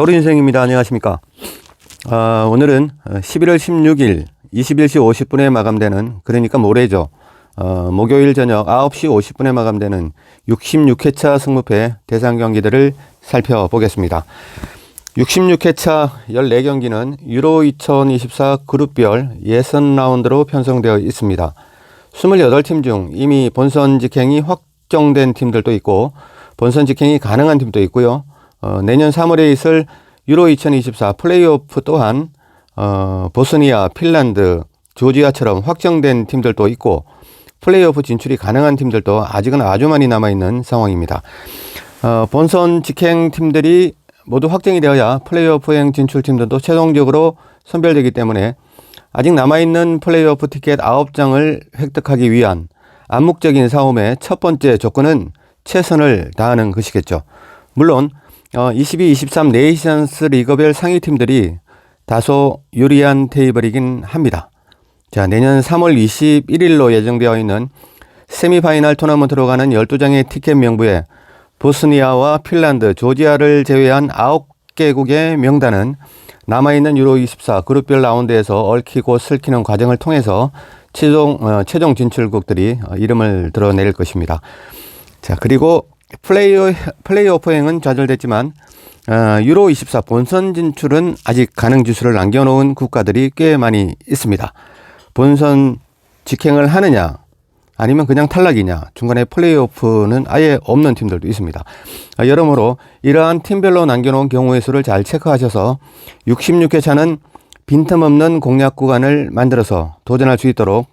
겨울 인생입니다. 안녕하십니까. 아, 오늘은 11월 16일 21시 50분에 마감되는 그러니까 모레죠. 어, 목요일 저녁 9시 50분에 마감되는 66회차 승무패 대상 경기들을 살펴보겠습니다. 66회차 14경기는 유로 2024 그룹별 예선 라운드로 편성되어 있습니다. 28팀 중 이미 본선 직행이 확정된 팀들도 있고 본선 직행이 가능한 팀도 있고요. 어, 내년 3월에 있을 유로 2024 플레이오프 또한 어, 보스니아, 핀란드, 조지아처럼 확정된 팀들도 있고 플레이오프 진출이 가능한 팀들도 아직은 아주 많이 남아 있는 상황입니다. 어, 본선 직행 팀들이 모두 확정이 되어야 플레이오프행 진출 팀들도 최종적으로 선별되기 때문에 아직 남아있는 플레이오프 티켓 9장을 획득하기 위한 암묵적인 싸움의 첫 번째 조건은 최선을 다하는 것이겠죠. 물론 어, 22, 23 네이션스 리거별 상위 팀들이 다소 유리한 테이블이긴 합니다. 자, 내년 3월 21일로 예정되어 있는 세미파이널 토너먼트로 가는 12장의 티켓 명부에 보스니아와 핀란드, 조지아를 제외한 9개국의 명단은 남아있는 유로 24 그룹별 라운드에서 얽히고 슬키는 과정을 통해서 최종, 어, 최종 진출국들이 어, 이름을 드러낼 것입니다. 자, 그리고 플레이, 플레이오프 행은 좌절됐지만, 어, 유로 24 본선 진출은 아직 가능 지수를 남겨놓은 국가들이 꽤 많이 있습니다. 본선 직행을 하느냐, 아니면 그냥 탈락이냐, 중간에 플레이오프는 아예 없는 팀들도 있습니다. 아, 여러모로 이러한 팀별로 남겨놓은 경우의 수를 잘 체크하셔서 66회 차는 빈틈없는 공략 구간을 만들어서 도전할 수 있도록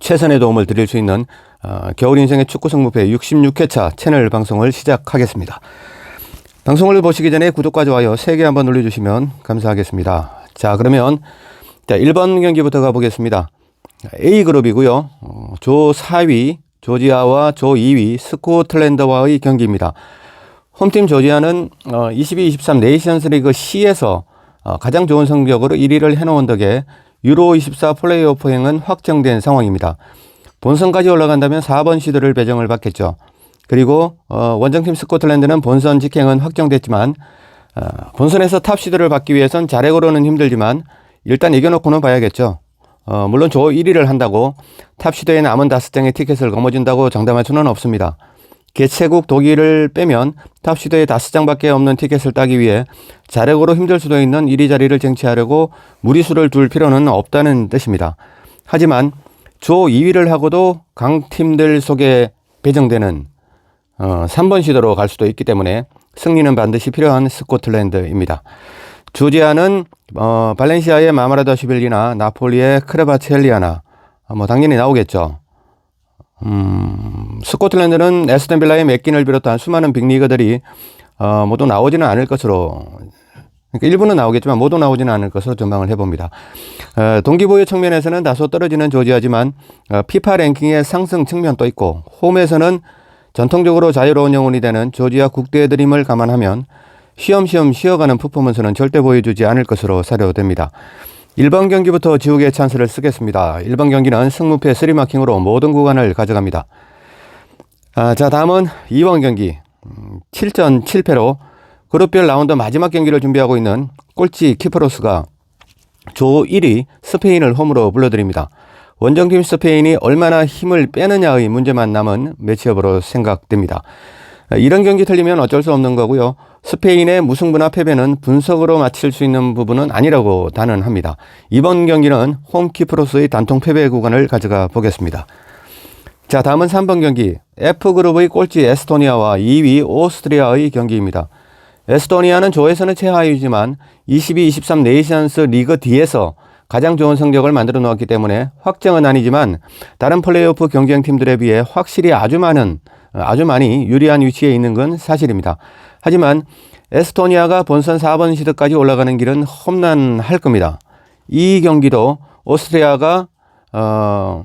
최선의 도움을 드릴 수 있는 어, 겨울 인생의 축구 승부패 66회차 채널 방송을 시작하겠습니다. 방송을 보시기 전에 구독과 좋아요 3개 한번 눌러주시면 감사하겠습니다. 자, 그러면 자, 1번 경기부터 가보겠습니다. A그룹이고요. 어, 조 4위 조지아와 조 2위 스코틀랜드와의 경기입니다. 홈팀 조지아는 어, 22-23 네이션스 리그 C에서 어, 가장 좋은 성적으로 1위를 해놓은 덕에 유로 24 플레이오프행은 확정된 상황입니다. 본선까지 올라간다면 4번 시드를 배정을 받겠죠. 그리고 어, 원정팀 스코틀랜드는 본선 직행은 확정됐지만 어, 본선에서 탑 시드를 받기 위해선 자력으로는 힘들지만 일단 이겨놓고는 봐야겠죠. 어, 물론 조 1위를 한다고 탑 시드에 남은 다섯 장의 티켓을 거머쥔다고 장담할 수는 없습니다. 개최국 독일을 빼면 탑 시드에 다섯 장밖에 없는 티켓을 따기 위해 자력으로 힘들 수도 있는 1위 자리를 쟁취하려고 무리수를 둘 필요는 없다는 뜻입니다. 하지만 조 2위를 하고도 강팀들 속에 배정되는 어, 3번 시도로 갈 수도 있기 때문에 승리는 반드시 필요한 스코틀랜드입니다. 조지아는 어, 발렌시아의 마마라다시빌리나 나폴리의 크레바첼리아나 어, 뭐 당연히 나오겠죠. 음, 스코틀랜드는 에스턴 빌라의 맥긴을 비롯한 수많은 빅리그들이 어, 모두 나오지는 않을 것으로 그러니까 일부는 나오겠지만 모두 나오지는 않을 것으로 전망을 해봅니다. 어, 동기부여 측면에서는 다소 떨어지는 조지아지만 어, 피파 랭킹의 상승 측면도 있고 홈에서는 전통적으로 자유로운 영혼이 되는 조지아 국대의 드림을 감안하면 쉬엄쉬엄 쉬어가는 퍼포먼스는 절대 보여주지 않을 것으로 사료됩니다. 1번 경기부터 지우개 찬스를 쓰겠습니다. 1번 경기는 승무패 3마킹으로 모든 구간을 가져갑니다. 아, 자, 다음은 2번 경기. 7전 7패로 그룹별 라운드 마지막 경기를 준비하고 있는 꼴찌 키프로스가 조 1위 스페인을 홈으로 불러드립니다. 원정팀 스페인이 얼마나 힘을 빼느냐의 문제만 남은 매치업으로 생각됩니다. 이런 경기 틀리면 어쩔 수 없는 거고요. 스페인의 무승부나 패배는 분석으로 맞힐 수 있는 부분은 아니라고 단언합니다. 이번 경기는 홈키프로스의 단통 패배 구간을 가져가 보겠습니다. 자, 다음은 3번 경기. F그룹의 꼴찌 에스토니아와 2위 오스트리아의 경기입니다. 에스토니아는 조에서는 최하위지만 22-23 네이션스 리그 D에서 가장 좋은 성적을 만들어 놓았기 때문에 확정은 아니지만 다른 플레이오프 경쟁 팀들에 비해 확실히 아주 많은 아주 많이 유리한 위치에 있는 건 사실입니다. 하지만 에스토니아가 본선 4번 시드까지 올라가는 길은 험난할 겁니다. 이 경기도 오스트리아가 어,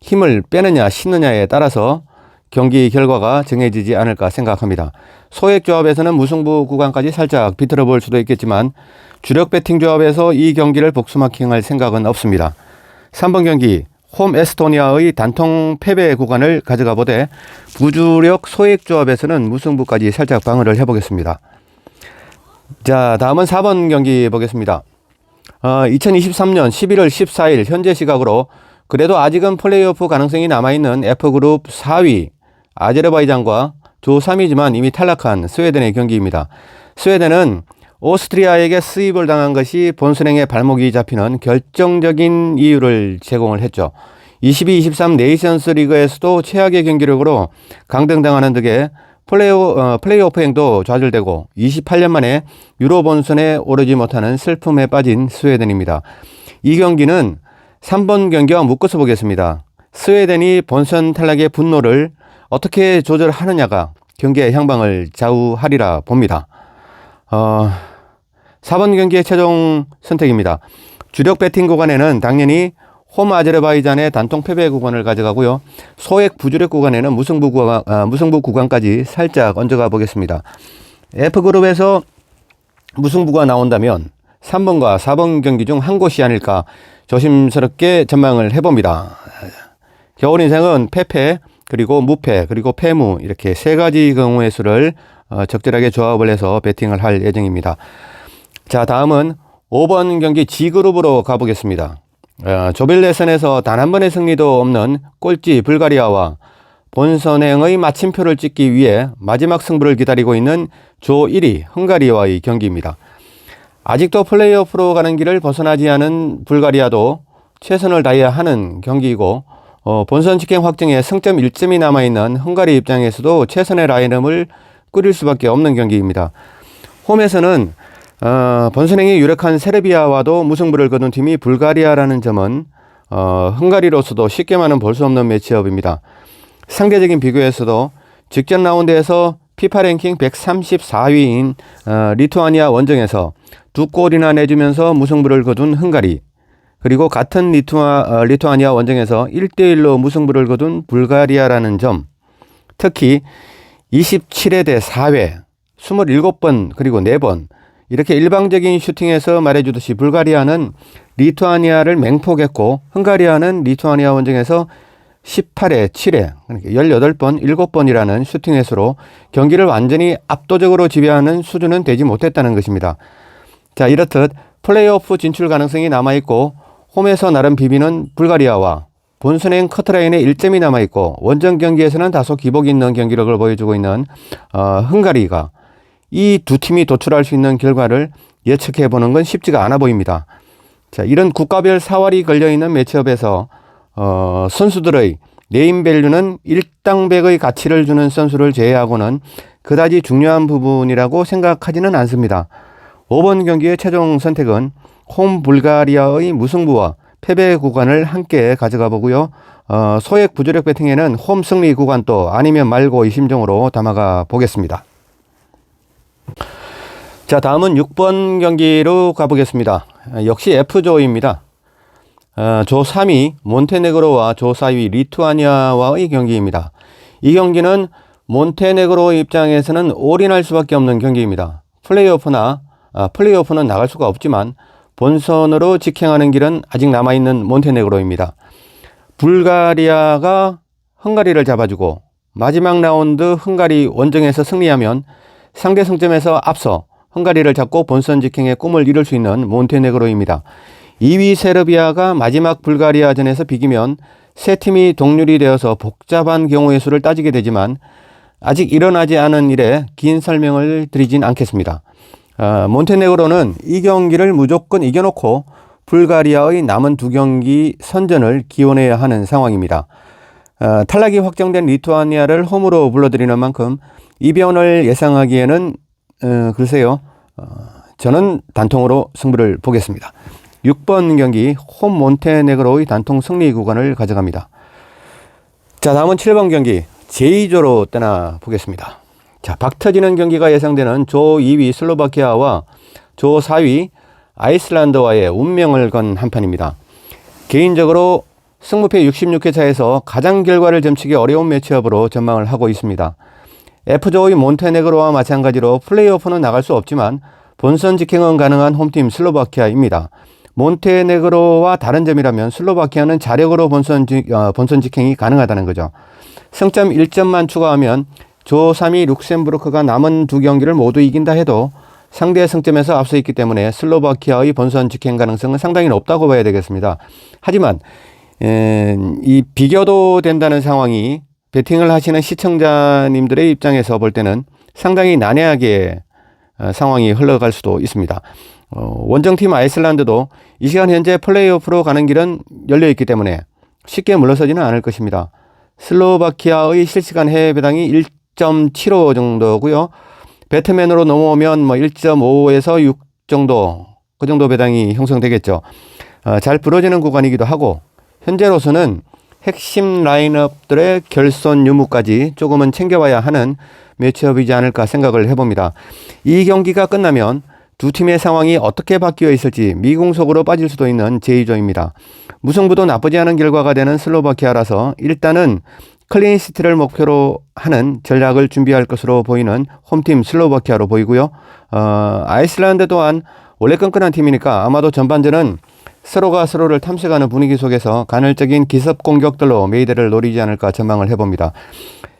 힘을 빼느냐 씻느냐에 따라서 경기 결과가 정해지지 않을까 생각합니다. 소액 조합에서는 무승부 구간까지 살짝 비틀어 볼 수도 있겠지만 주력 배팅 조합에서 이 경기를 복수마킹할 생각은 없습니다. 3번 경기 홈 에스토니아의 단통 패배 구간을 가져가 보되 부주력 소액 조합에서는 무승부까지 살짝 방어를 해보겠습니다. 자, 다음은 4번 경기 보겠습니다. 어, 2023년 11월 14일 현재 시각으로 그래도 아직은 플레이오프 가능성이 남아있는 F그룹 4위 아제르바이잔과 조 3위지만 이미 탈락한 스웨덴의 경기입니다. 스웨덴은 오스트리아에게 수입을 당한 것이 본선행의 발목이 잡히는 결정적인 이유를 제공을 했죠. 22-23 네이션스 리그에서도 최악의 경기력으로 강등당하는 등의 플레이오, 어, 플레이오프 행도 좌절되고 28년 만에 유로 본선에 오르지 못하는 슬픔에 빠진 스웨덴입니다. 이 경기는 3번 경기와 묶어서 보겠습니다. 스웨덴이 본선 탈락의 분노를 어떻게 조절하느냐가 경기의 향방을 좌우하리라 봅니다. 어, 4번 경기의 최종 선택입니다. 주력 배팅 구간에는 당연히 홈 아제르바이잔의 단통 패배 구간을 가져가고요. 소액 부주력 구간에는 무승부 구간, 아, 무승부 구간까지 살짝 얹어가 보겠습니다. F그룹에서 무승부가 나온다면 3번과 4번 경기 중 한 곳이 아닐까 조심스럽게 전망을 해봅니다. 겨울 인생은 패패, 그리고 무패, 그리고 패무 이렇게 세 가지 경우의 수를 어, 적절하게 조합을 해서 배팅을 할 예정입니다. 자, 다음은 5번 경기 G그룹으로 가보겠습니다. 어, 조별 예선에서 단 한 번의 승리도 없는 꼴찌 불가리아와 본선행의 마침표를 찍기 위해 마지막 승부를 기다리고 있는 조 1위 헝가리와의 경기입니다. 아직도 플레이오프로 가는 길을 벗어나지 않은 불가리아도 최선을 다해야 하는 경기이고 어, 본선 직행 확정에 승점 1점이 남아있는 헝가리 입장에서도 최선의 라인업을 꾸릴 수밖에 없는 경기입니다. 홈에서는 어, 본선행이 유력한 세르비아와도 무승부를 거둔 팀이 불가리아라는 점은 어, 헝가리로서도 쉽게만은 볼 수 없는 매치업입니다. 상대적인 비교에서도 직전 라운드에서 피파 랭킹 134위인 어, 리투아니아 원정에서 두 골이나 내주면서 무승부를 거둔 헝가리 그리고 같은 리투아, 어, 리투아니아 원정에서 1대1로 무승부를 거둔 불가리아라는 점 특히 27회 대 4회 27번 그리고 4번 이렇게 일방적인 슈팅에서 말해주듯이 불가리아는 리투아니아를 맹폭했고 헝가리아는 리투아니아 원정에서 18회, 7회, 그러니까 18번, 7번이라는 슈팅 횟수로 경기를 완전히 압도적으로 지배하는 수준은 되지 못했다는 것입니다. 자, 이렇듯 플레이오프 진출 가능성이 남아있고 홈에서 나름 비비는 불가리아와 본선행 커트라인에 1점이 남아있고 원정 경기에서는 다소 기복 있는 경기력을 보여주고 있는 어, 헝가리가 이 두 팀이 도출할 수 있는 결과를 예측해 보는 건 쉽지가 않아 보입니다. 자, 이런 국가별 사활이 걸려 있는 매치업에서 어, 선수들의 네임밸류는 일당백의 가치를 주는 선수를 제외하고는 그다지 중요한 부분이라고 생각하지는 않습니다. 5번 경기의 최종 선택은 홈 불가리아의 무승부와 패배 구간을 함께 가져가 보고요. 어, 소액 부조력 배팅에는 홈 승리 구간 또 아니면 말고 이 심정으로 담아가 보겠습니다. 자, 다음은 6번 경기로 가보겠습니다. 역시 F조입니다. 어, 조 3위 몬테네그로와 조 4위 리투아니아와의 경기입니다. 이 경기는 몬테네그로 입장에서는 올인할 수밖에 없는 경기입니다. 플레이오프나 아, 플레이오프는 나갈 수가 없지만 본선으로 직행하는 길은 아직 남아있는 몬테네그로입니다. 불가리아가 헝가리를 잡아주고 마지막 라운드 헝가리 원정에서 승리하면 상대 승점에서 앞서 헝가리를 잡고 본선 직행의 꿈을 이룰 수 있는 몬테네그로입니다. 2위 세르비아가 마지막 불가리아전에서 비기면 세 팀이 동률이 되어서 복잡한 경우의 수를 따지게 되지만 아직 일어나지 않은 일에 긴 설명을 드리진 않겠습니다. 아, 몬테네그로는 이 경기를 무조건 이겨놓고 불가리아의 남은 두 경기 선전을 기원해야 하는 상황입니다. 아, 탈락이 확정된 리투아니아를 홈으로 불러들이는 만큼 이변을 예상하기에는 어, 글쎄요. 어, 저는 단통으로 승부를 보겠습니다. 6번 경기 홈 몬테네그로의 단통 승리 구간을 가져갑니다. 자, 다음은 7번 경기 제2조로 떠나 보겠습니다. 자, 박 터지는 경기가 예상되는 조 2위 슬로바키아와 조 4위 아이슬란드와의 운명을 건 한판입니다. 개인적으로 승무패 66회 차에서 가장 결과를 점치기 어려운 매치업으로 전망을 하고 있습니다. F조의 몬테네그로와 마찬가지로 플레이오프는 나갈 수 없지만 본선 직행은 가능한 홈팀 슬로바키아입니다. 몬테네그로와 다른 점이라면 슬로바키아는 자력으로 본선, 어, 본선 직행이 가능하다는 거죠. 승점 1점만 추가하면 조 3위 룩셈부르크가 남은 두 경기를 모두 이긴다 해도 상대 승점에서 앞서 있기 때문에 슬로바키아의 본선 직행 가능성은 상당히 높다고 봐야 되겠습니다. 하지만 에, 이 비교도 된다는 상황이 배팅을 하시는 시청자님들의 입장에서 볼 때는 상당히 난해하게 어, 상황이 흘러갈 수도 있습니다. 어, 원정팀 아이슬란드도 이 시간 현재 플레이오프로 가는 길은 열려 있기 때문에 쉽게 물러서지는 않을 것입니다. 슬로바키아의 실시간 해외 배당이 1.75 정도고요. 배트맨으로 넘어오면 뭐 1.5에서 6 정도 그 정도 배당이 형성되겠죠. 어, 잘 부러지는 구간이기도 하고 현재로서는 핵심 라인업들의 결선 유무까지 조금은 챙겨와야 하는 매치업이지 않을까 생각을 해봅니다. 이 경기가 끝나면 두 팀의 상황이 어떻게 바뀌어 있을지 미궁속으로 빠질 수도 있는 제2조입니다. 무승부도 나쁘지 않은 결과가 되는 슬로바키아라서 일단은 클린시티를 목표로 하는 전략을 준비할 것으로 보이는 홈팀 슬로바키아로 보이고요. 어, 아이슬란드 또한 원래 끈끈한 팀이니까 아마도 전반전은 서로가 서로를 탐색하는 분위기 속에서 간헐적인 기습 공격들로 메이드를 노리지 않을까 전망을 해봅니다.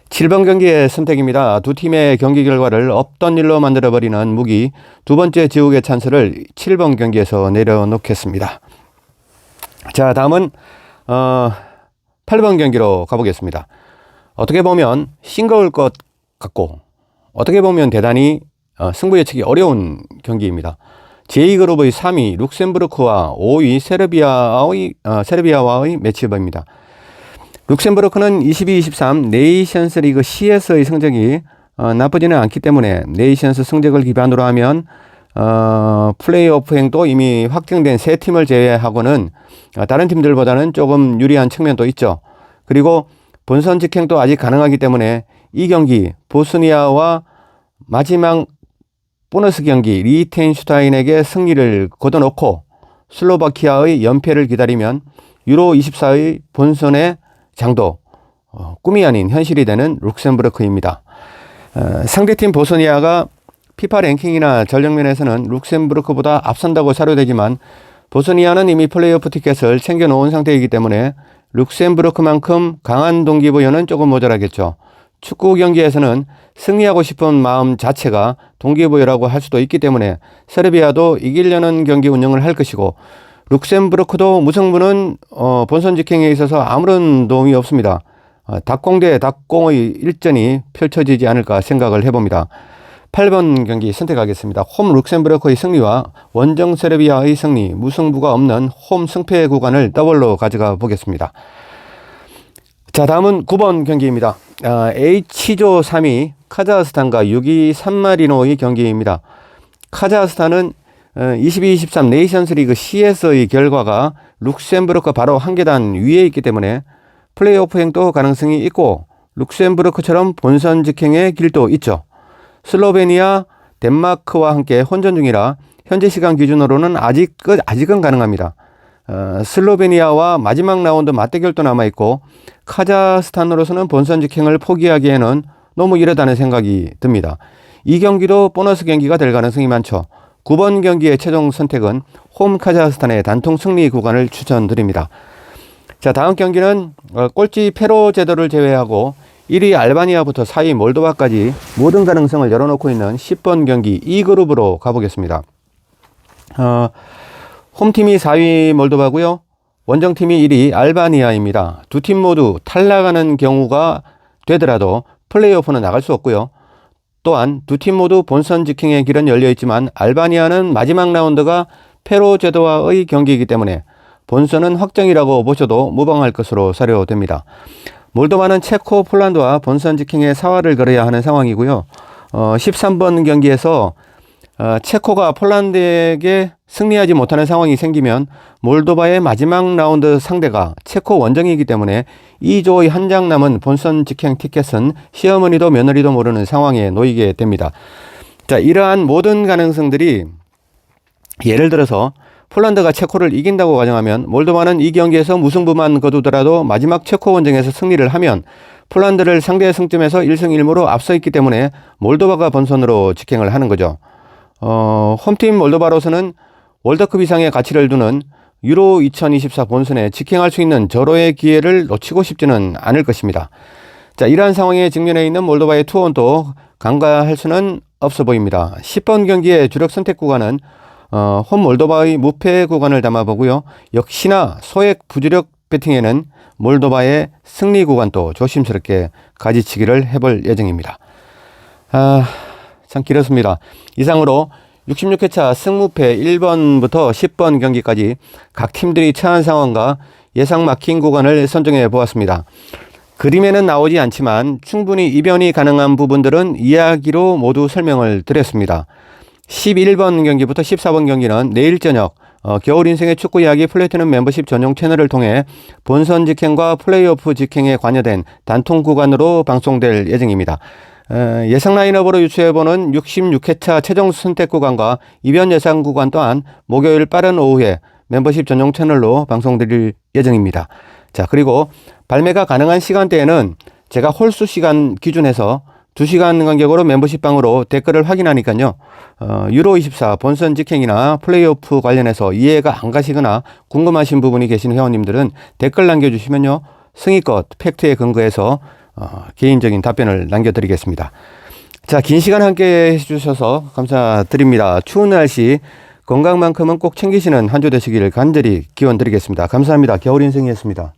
7번 경기의 선택입니다. 두 팀의 경기 결과를 없던 일로 만들어버리는 무기 두 번째 지옥의 찬스를 7번 경기에서 내려놓겠습니다. 자, 다음은 어, 8번 경기로 가보겠습니다. 어떻게 보면 싱거울 것 같고 어떻게 보면 대단히 어, 승부 예측이 어려운 경기입니다. 제2그룹의 3위 룩셈부르크와 5위 세르비아의, 어, 세르비아와의 매치업입니다. 룩셈부르크는 22-23 네이션스 리그 C에서의 성적이 어, 나쁘지는 않기 때문에 네이션스 성적을 기반으로 하면 어, 플레이오프 행도 이미 확정된 세 팀을 제외하고는 어, 다른 팀들보다는 조금 유리한 측면도 있죠. 그리고 본선 직행도 아직 가능하기 때문에 이 경기 보스니아와 마지막 보너스 경기 리텐슈타인에게 승리를 거둬놓고 슬로바키아의 연패를 기다리면 유로 24의 본선의 장도 어, 꿈이 아닌 현실이 되는 룩셈부르크입니다. 어, 상대팀 보스니아가 피파 랭킹이나 전력면에서는 룩셈부르크보다 앞선다고 사료되지만 보스니아는 이미 플레이오프 티켓을 챙겨놓은 상태이기 때문에 룩셈부르크만큼 강한 동기부여는 조금 모자라겠죠. 축구 경기에서는 승리하고 싶은 마음 자체가 동기부여라고 할 수도 있기 때문에 세르비아도 이기려는 경기 운영을 할 것이고 룩셈부르크도 무승부는 어, 본선 직행에 있어서 아무런 도움이 없습니다. 어, 닭공 대 닭공의 일전이 펼쳐지지 않을까 생각을 해봅니다. 8번 경기 선택하겠습니다. 홈 룩셈부르크의 승리와 원정 세르비아의 승리, 무승부가 없는 홈 승패 구간을 더블로 가져가 보겠습니다. 자, 다음은 9번 경기입니다. 아, H조 3위 카자흐스탄과 6위 산마리노의 경기입니다. 카자흐스탄은 22-23 어, 네이션스 리그 C에서의 결과가 룩셈부르크 바로 한 계단 위에 있기 때문에 플레이오프 행도 가능성이 있고 룩셈부르크처럼 본선 직행의 길도 있죠. 슬로베니아, 덴마크와 함께 혼전 중이라 현재 시간 기준으로는 아직, 아직은 가능합니다. 어, 슬로베니아와 마지막 라운드 맞대결도 남아 있고 카자흐스탄으로서는 본선 직행을 포기하기에는 너무 이르다는 생각이 듭니다. 이 경기도 보너스 경기가 될 가능성이 많죠. 9번 경기의 최종 선택은 홈 카자흐스탄의 단통 승리 구간을 추천드립니다. 자, 다음 경기는 어, 꼴찌 페로 제도를 제외하고 1위 알바니아부터 4위 몰도바까지 모든 가능성을 열어놓고 있는 10번 경기 2그룹으로 가보겠습니다. 어, 홈팀이 4위 몰도바고요. 원정팀이 1위 알바니아입니다. 두 팀 모두 탈락하는 경우가 되더라도 플레이오프는 나갈 수 없고요. 또한 두 팀 모두 본선 직행의 길은 열려 있지만 알바니아는 마지막 라운드가 페로 제도와의 경기이기 때문에 본선은 확정이라고 보셔도 무방할 것으로 사료됩니다. 몰도바는 체코, 폴란드와 본선 직행의 사활을 걸어야 하는 상황이고요. 어, 13번 경기에서 어, 체코가 폴란드에게 승리하지 못하는 상황이 생기면 몰도바의 마지막 라운드 상대가 체코 원정이기 때문에 2조의 한 장 남은 본선 직행 티켓은 시어머니도 며느리도 모르는 상황에 놓이게 됩니다. 자, 이러한 모든 가능성들이 예를 들어서 폴란드가 체코를 이긴다고 가정하면 몰도바는 이 경기에서 무승부만 거두더라도 마지막 체코 원정에서 승리를 하면 폴란드를 상대 승점에서 1승 1무로 앞서 있기 때문에 몰도바가 본선으로 직행을 하는 거죠. 어, 홈팀 몰도바로서는 월드컵 이상의 가치를 두는 유로 2024 본선에 직행할 수 있는 절호의 기회를 놓치고 싶지는 않을 것입니다. 자, 이러한 상황에 직면해 있는 몰도바의 투혼도 간과할 수는 없어 보입니다. 10번 경기의 주력 선택 구간은 어, 홈 몰도바의 무패 구간을 담아보고요. 역시나 소액 부주력 배팅에는 몰도바의 승리 구간도 조심스럽게 가지치기를 해볼 예정입니다. 아, 참 길었습니다. 이상으로 66회차 승무패 1번부터 10번 경기까지 각 팀들이 처한 상황과 예상 막힌 구간을 선정해 보았습니다. 그림에는 나오지 않지만 충분히 이변이 가능한 부분들은 이야기로 모두 설명을 드렸습니다. 11번 경기부터 14번 경기는 내일 저녁 어, 겨울 인생의 축구 이야기 플래티넘 멤버십 전용 채널을 통해 본선 직행과 플레이오프 직행에 관여된 단통 구간으로 방송될 예정입니다. 에, 예상 라인업으로 유추해보는 66회차 최종 선택 구간과 이변 예상 구간 또한 목요일 빠른 오후에 멤버십 전용 채널로 방송드릴 예정입니다. 자, 그리고 발매가 가능한 시간대에는 제가 홀수 시간 기준해서 2시간 간격으로 멤버십 방으로 댓글을 확인하니까요. 어, 유로24 본선 직행이나 플레이오프 관련해서 이해가 안 가시거나 궁금하신 부분이 계신 회원님들은 댓글 남겨주시면요. 승희껏 팩트에 근거해서 어, 개인적인 답변을 남겨드리겠습니다. 자, 긴 시간 함께 해주셔서 감사드립니다. 추운 날씨 건강만큼은 꼭 챙기시는 한 주 되시길 간절히 기원 드리겠습니다. 감사합니다. 겨울 인생이었습니다.